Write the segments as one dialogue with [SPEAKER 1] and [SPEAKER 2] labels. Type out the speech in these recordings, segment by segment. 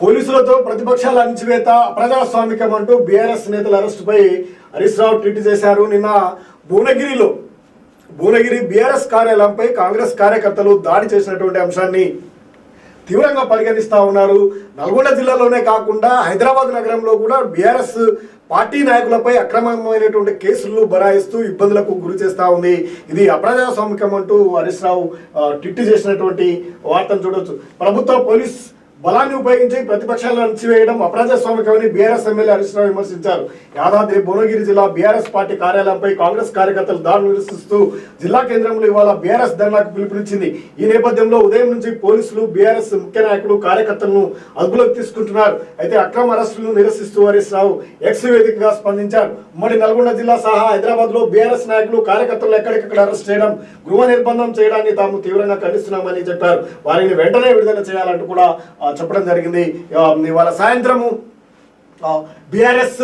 [SPEAKER 1] పోలీసులతో ప్రతిపక్షాల అణిచివేత ప్రజాస్వామికం అంటూ బీఆర్ఎస్ నేతల అరెస్టుపై హరీష్ రావు ట్వీట్ చేశారు. నిన్న భువనగిరిలో భువనగిరి బీఆర్ఎస్ కార్యాలయంపై కాంగ్రెస్ కార్యకర్తలు దాడి చేసినటువంటి అంశాన్ని తీవ్రంగా పరిగణిస్తూ ఉన్నారు. నల్గొండ జిల్లాలోనే కాకుండా హైదరాబాద్ నగరంలో కూడా బీఆర్ఎస్ పార్టీ నాయకులపై అక్రమమైనటువంటి కేసులు బరాయిస్తూ ఇబ్బందులకు గురి చేస్తూ ఉంది. ఇది అప్రజాస్వామికం అంటూ హరీష్ రావు ఆ, చేసినటువంటి వార్తను చూడవచ్చు ప్రభుత్వ పోలీస్ బలాన్ని ఉపయోగించి ప్రతిపక్షాలను అణచివేయడం అప్రజాస్వామికమని బీఆర్ఎస్ ఎమ్మెల్యే హరీష్ రావు విమర్శించారు. యాదాద్రి భువనగిరి జిల్లా బీఆర్ఎస్ పార్టీ కార్యాలయంపై కాంగ్రెస్ కార్యకర్తలు దాడులు నిరసిస్తూ జిల్లా కేంద్రంలో ఇవాళ బీఆర్ఎస్ ధర్నాకు పిలుపునిచ్చింది. ఈ నేపథ్యంలో ఉదయం నుంచి పోలీసులు బీఆర్ఎస్ ముఖ్య నాయకులు కార్యకర్తలను అదుపులోకి తీసుకుంటున్నారు. అయితే అక్రమ అరెస్టులను నిరసిస్తూ హరీష్ రావు ఎక్స్ వేదికగా స్పందించారు. ఉమ్మడి నల్గొండ జిల్లా సహా హైదరాబాద్లో బీఆర్ఎస్ నాయకులు కార్యకర్తలు ఎక్కడికక్కడ అరెస్ట్ చేయడం గృహ నిర్బంధం చేయడాన్ని తాము తీవ్రంగా ఖండిస్తున్నామని చెప్పారు. వారిని వెంటనే విడుదల చేయాలంటూ కూడా చెప్పడం జరిగింది. ఇవాళ సాయంత్రము బీఆర్ఎస్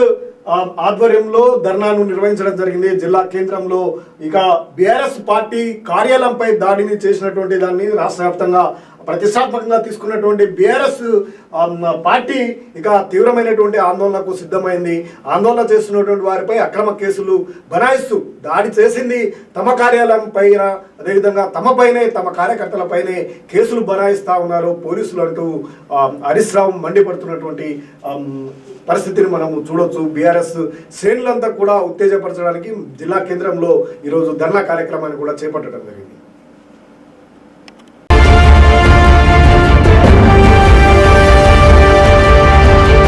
[SPEAKER 1] ఆధ్వర్యంలో ధర్నాను నిర్వహించడం జరిగింది. జిల్లా కేంద్రంలో ఇక బీఆర్ఎస్ పార్టీ కార్యాలయంపై దాడిని చేసినటువంటి దాన్ని రాష్ట్ర వ్యాప్తంగా ప్రతిష్టాత్మకంగా తీసుకున్నటువంటి బీఆర్ఎస్ పార్టీ ఇక తీవ్రమైనటువంటి ఆందోళనకు సిద్ధమైంది. ఆందోళన చేస్తున్నటువంటి వారిపై అక్రమ కేసులు బనాయిస్తూ దాడి చేసింది తమ కార్యాలయం పైన అదేవిధంగా తమపైనే తమ కార్యకర్తలపైనే కేసులు బనాయిస్తూ ఉన్నారు. పోలీసులు అంటూ హరీష్ రావు మండిపడుతున్నటువంటి పరిస్థితిని మనము చూడొచ్చు. బీఆర్ఎస్ శ్రేణులంతా కూడా ఉత్తేజపరచడానికి జిల్లా కేంద్రంలో ఈరోజు ధర్నా కార్యక్రమాన్ని కూడా చేపట్టడం జరిగింది.